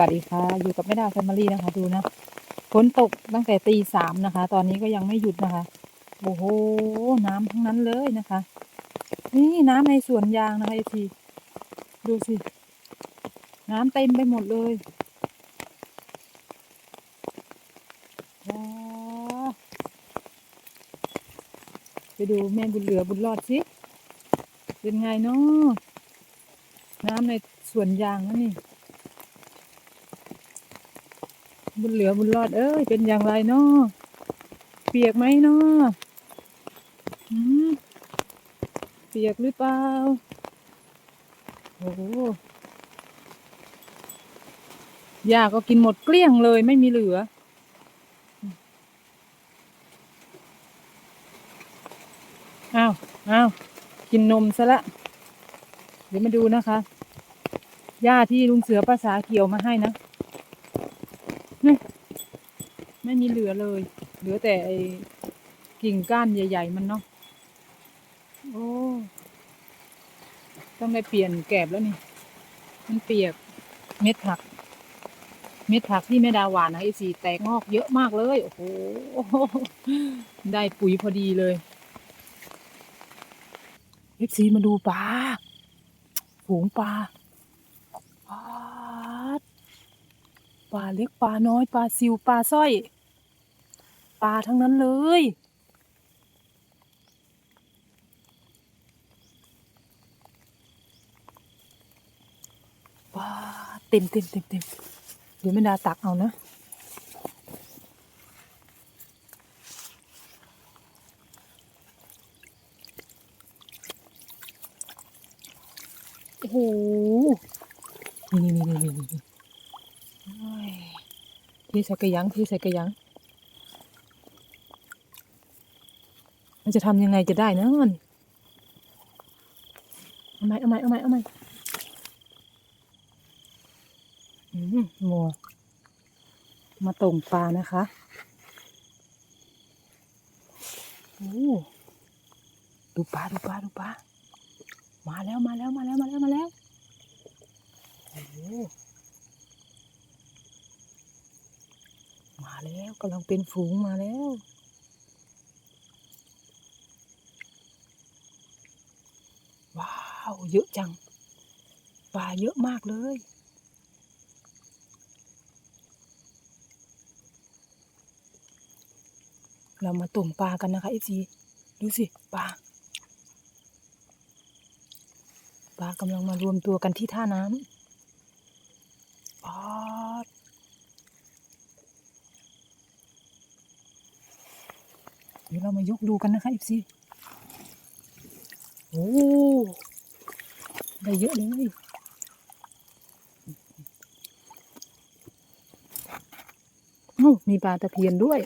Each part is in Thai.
วัสดีค่ะ อยู่กับแม่ดาวแฟมิลี่นะคะ ดูนะฝนตกตั้งแต่ตีสามนะคะ ตอนนี้ก็ยังไม่หยุดนะคะ โอ้โห น้ำทั้งนั้นเลยนะคะ นี่น้ำในสวนยางนะคะไอทีดูสิ น้ำเต็มไปหมดเลยว้าไปดูแม่บุญเหลือบุญรอดสิ เป็นไงเนาะน้ำในสวนยางนะนี่ บุญเหลือบุญรอดเอ้ยเป็นอย่างไรเนาะเปียกไหมเนาะหืมเปียกหรือเปล่าโอ้โหยาก็กินหมดเกลี้ยงเลยไม่มีเหลือ อ้าวอ้าวกินนมซะละ เดี๋ยวมาดูนะคะหญ้าที่ลุงเสือภาษาเกี่ยวมาให้นะ ไม่มีเหลือเลย เหลือแต่ไอ้กิ่งก้านใหญ่ ๆ มันเนาะ โอ้ ต้องได้เปลี่ยนแกบแล้วนี่ มันเปียก เม็ดผัก เม็ดผักที่แม่ดาหวานนะไอสีแตกงอกเยอะมากเลย โอ้โห ได้ปุ๋ยพอดีเลยเอฟซีมาดูปลาฝูงปลาปลาดปลาเล็กปลาน้อยปลาซิวปลาสร้อย ปลาทั้งนั้นเลยปลาเต็มเต็มเต็มเต็มเดี๋ยวไม่ดาตักเอานะโอ้โหนี่นี่นี่นี่นี่โอ้ยที่ใส่กระยังที่ใส่กระยังันจะทำยังไงจะได้นะมันเอาไหมเอาไหมเอาไหมเอาไหมอืมมัวมาตรงปลานะคะโอ้ดูปลาดูปลาดูปลามาแล้วมาแล้วมาแล้วมาแล้วมาแล้วโอ้มาแล้วกำลังเป็นฝูงมาแล้ว เยอะจัง ปลาเยอะมากเลย เรามาตุ่มปลากันนะคะเอฟซีดูสิปลา ปลากำลังมารวมตัวกันที่ท่าน้ำปลาดเดี๋ยวเรามายกดูกันนะคะอีซีโอ้ ได้เยอะเลยเอ้มีปลาตะเพียนด้วย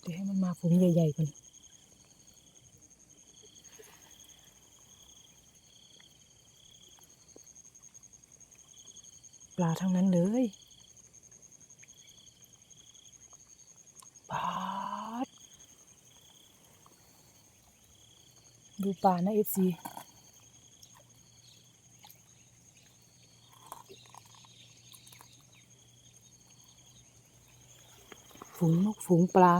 เดี๋ยวให้มันมาฝูงใหญ่ๆก่อน ลาทั้งนั้นเลยปาดดูปลานะเอฟซีฝูงนกฝูงปลา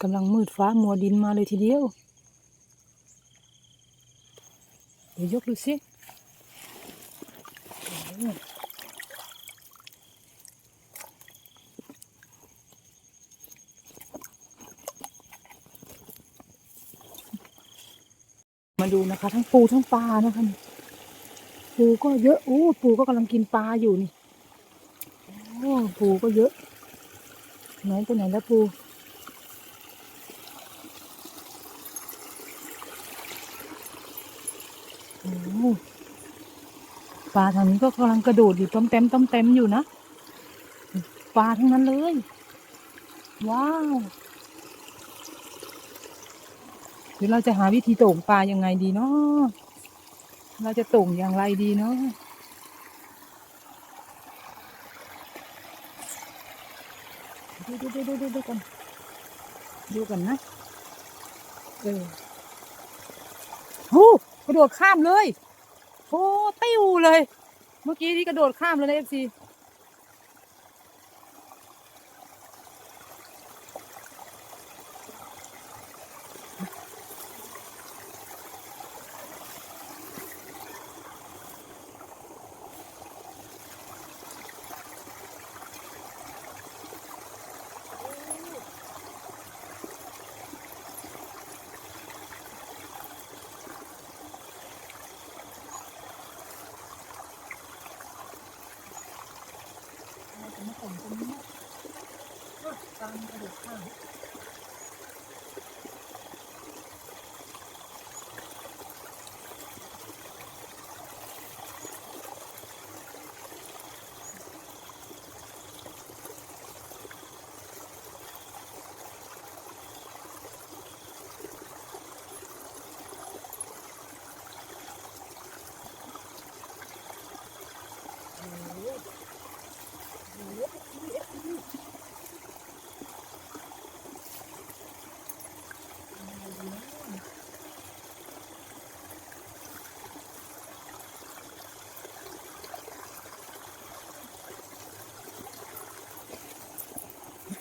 กำลังมืดฟ้ามัวดินมาเลยทีเดียว เดี๋ยวยกดูสิ มาดูนะคะ ทั้งปูทั้งปลานะคะปูก็เยอะโอ้ปูก็กำลังกินปลาอยู่นี่โอ้ปูก็เยอะไหนไปไหนแล้วปูโอ้ ปลาทางนี้ก็กำลังกระโดดอยู่ต้มเต็มต้มเต็มอยู่นะ ปลาทั้งนั้นเลย ว้าวเหรือเราจะหาวิธีโต่งปลายังไงดีเนาะเราจะโต่งอย่างไรดีเนาะดูดูดูดูดูดูกันดูกันนะ เออโอ้กระโดดข้ามเลย โอ้ติ้วเลย เมื่อกี้ที่กระโดดข้ามเลยนะเอฟซี ผมตรงนี้รวดตามกระดูข้าง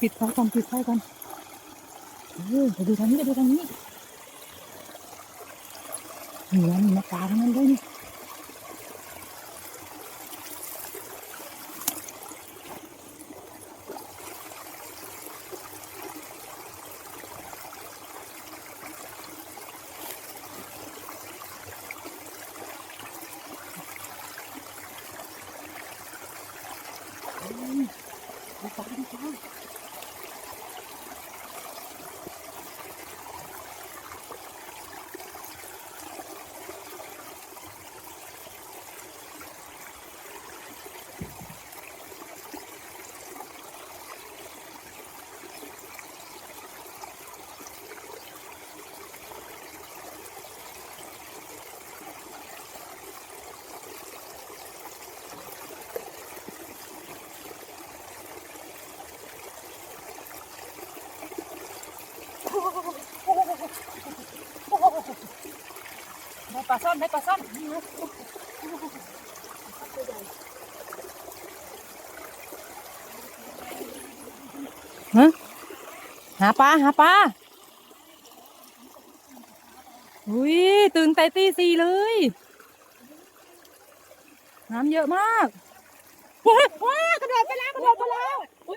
ปิดไฟก่อนปิดไฟก่อนเออไปดูทางนี้ไปดูทางนี้เหนือมีมาปลาทั้งนั้นเลยนี่ ซ่อนได้ปลาซ่อนฮะหาปลาหาปลาอุ้ยตื่นแต่ตีสี่เลย น้ำเยอะมากว้าวกระโดดไปแล้วกระโดดไปแล้วโอ้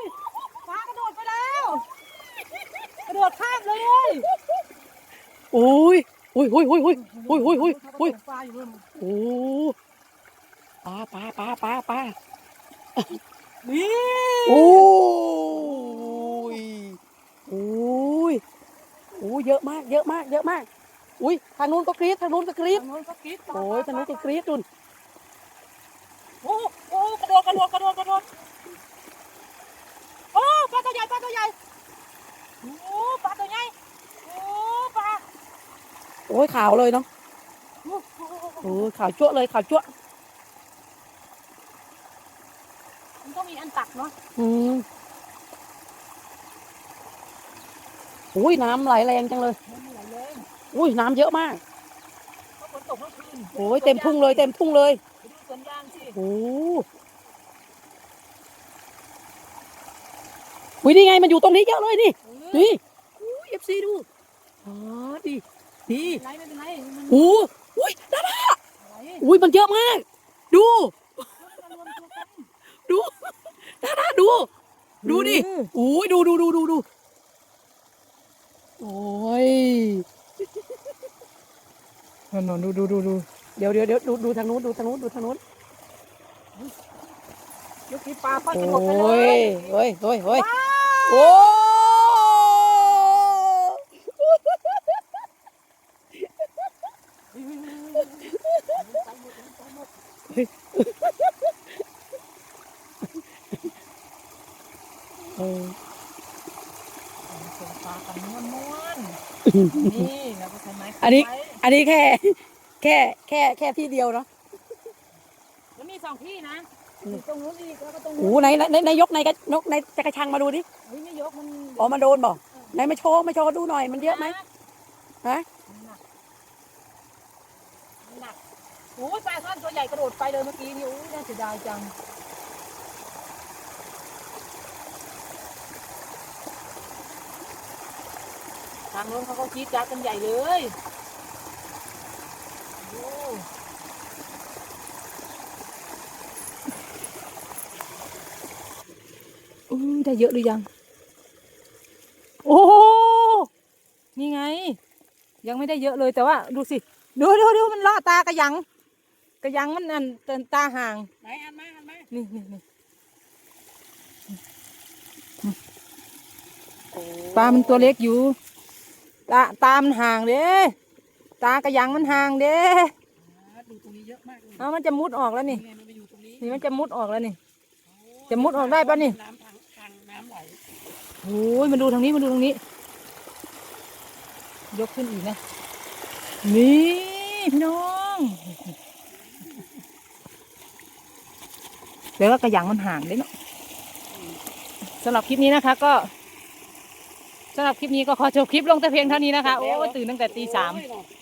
ยปลากระโดดไปแล้ว กระโดดข้ามเลย โอ้ย อ้ยโอ้ยโอ้ยโอ้ยโอ้ยโอ้ยโอ้ยโอ้ยโอ้ปลาปลาปลาปลาปลานี่โอ้ยโอ้ยโอ้ยเยอะมาก เยอะมาก เยอะมาก อุ้ยทางนู้นก็กรี๊ดทางนู้นก็กรี๊ดทางโน้นก็กรี๊ดโอ้ยทางนู้นก็กรี๊ดนุ่นโอ้โอ้กระโดดกระโดดกระโดดกระโดดโอ้ปลาตัวใหญ่ปลาตัวใหญ่โอ้ปลาตัวใหญ่ โอ้ยขาวเลยเนาะโอ้โหโอ้ยขาวจั่วะเลยขาวจั่วะมันต้องมีอันตักเนาะอืมอุ้ยน้ำไหลแรงจังเลย มันมีหลายเลยอุ้ยน้ำเยอะมาก เพราะฝนตกเมื่อคืนโอ้ยเต็มทุ่งเลยเต็มทุ่งเลยไปดูสวนยางสิโอ้อุ้ยนี่ไงมันอยู่ตรงนี้เยอะเลยนี่ เออนี่อุ้ยเอฟซีดูอ๋อดีดีไม่เป็ นไรไม่เป็นไรมันโอ้อุ้ยดาดาอะไรอุ้ยมันเยอะมาก ดู มันรวมตัวกันดูดาดาดู ดูดิอุ้ยดูดูดูดูดูโอ้ยนอนดูดูดูดูเดี๋ยวเดี๋ยวเดี๋ยวดูดูทางนู้นดูทางนู้นดูทางนู้นยกที่ปลาค่อยโอ้กระโดดไปเลยยเฮ้ยเฮ้ยเฮ้ยโอ้เออส่งปลากันม้วนม้วนอื นี่เราก็ใช้ไม้อันนี้ ไว้อันนี้แค่ แค่แค่แค่ที่เดียวเนาะแล้วมีสองที่นะอยู่ตรงนู้นอีกแล้วก็ตรงโอ้นู้นโหในในในในยกในกระนกในจักรชังมาดูดิเฮ้ยไม่ยกมันอ๋อมาโดนบอกไหนมาโชว์มาโชว์ดูหน่อยมันเยอะไหม ฮะหนักหนักโอ้ยปลาซ่อนตัวใหญ่กระโดดไปเลยเมื่อกี้นี่โอ้ยน่าเสียดายจังางโน้นเขาก็ชี้จัดกันใหญ่เลยโอ้อุ้ยได้เยอะหรือยัง โอ้โหนี่ไง ยังไม่ได้เยอะเลยแต่ว่า ดูสิ ดูดูดูมันล่อตากระยัง กระยังมันอันเตินตาห่าง ไหนอันมาอันมานี่นี่นี่โอ้ปลามันตัวเล็กอยู่ ตาตามันห่างเด้ตากระยังมันห่างเด้ดูตรงนี้เยอะมากเลยเอามันจะมุดออกแล้วนี่ไงมันไปอยู่ตรงนี้นี่มันจะมุดออกแล้วนี่ จะมุดออกได้ปะนี่ น้ำทางทางน้ำไหลโอ้ยมาดูทางนี้มาดูทางนี้ ยกขึ้นอีกนะ นี่พี่น้องเดี๋ยวก็กระยังมันห่างเลยเนาะสำหรับคลิปนี้นะคะก็ สำหรับคลิปนี้ก็ขอจบคลิปลงแต่เพียงเท่านี้นะคะ โอ้ตื่นตั้งแต่ตีสาม โอ้ยเนะ